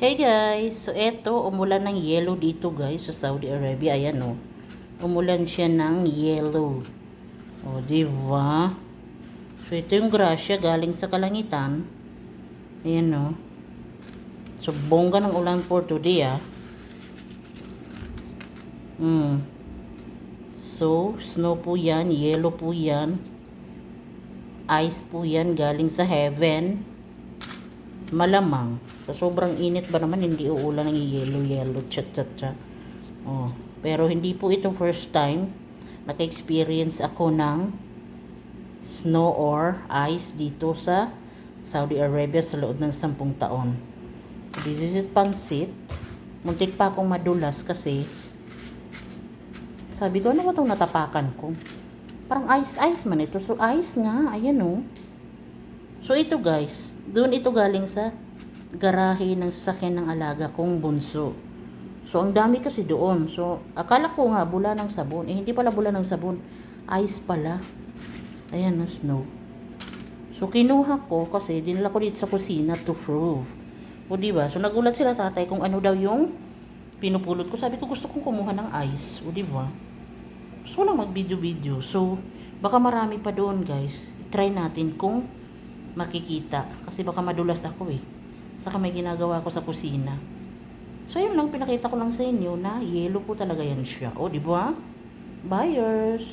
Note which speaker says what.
Speaker 1: Hey guys, so eto, umulan ng yellow dito guys sa Saudi Arabia. Ayan o. Umulan siya ng yellow. O, di ba? So ito yung grasya galing sa kalangitan. Ayan o. So bongga ng ulan for today ah. Hmm. So, snow po yan, yellow po yan. Ice po yan galing sa heaven. Malamang. Sa sobrang init ba naman, hindi uulan ng yellow-yellow, chat-chat-chat. Oh. Pero hindi po ito first time naka-experience ako ng snow or ice dito sa Saudi Arabia sa loob ng sampung taon. This is it, pansit. Muntik pa akong madulas kasi sabi ko, ano ba itong natapakan ko? Parang ice-ice man ito. So, ice nga. Ayan o. So, ito guys. Doon ito galing sa garahe ng sasakyan ng alaga kong bunso. So, ang dami kasi doon. So, akala ko nga bula ng sabon. Eh, hindi pala bula ng sabon. Ice pala. Ayan o, snow. So, kinuha ko kasi dinala ko dito sa kusina to prove. O, diba? So, nagulat sila tatay kung ano daw yung pinupulot ko. Sabi ko, gusto kong kumuha ng ice. O, diba? So, walang mag-video-video. So, baka marami pa doon, guys. Try natin kung makikita. Kasi baka madulas ako eh. Saka may ginagawa ko sa kusina. So, yun lang. Pinakita ko lang sa inyo na yellow po talaga yan siya. O, di ba? Buyers!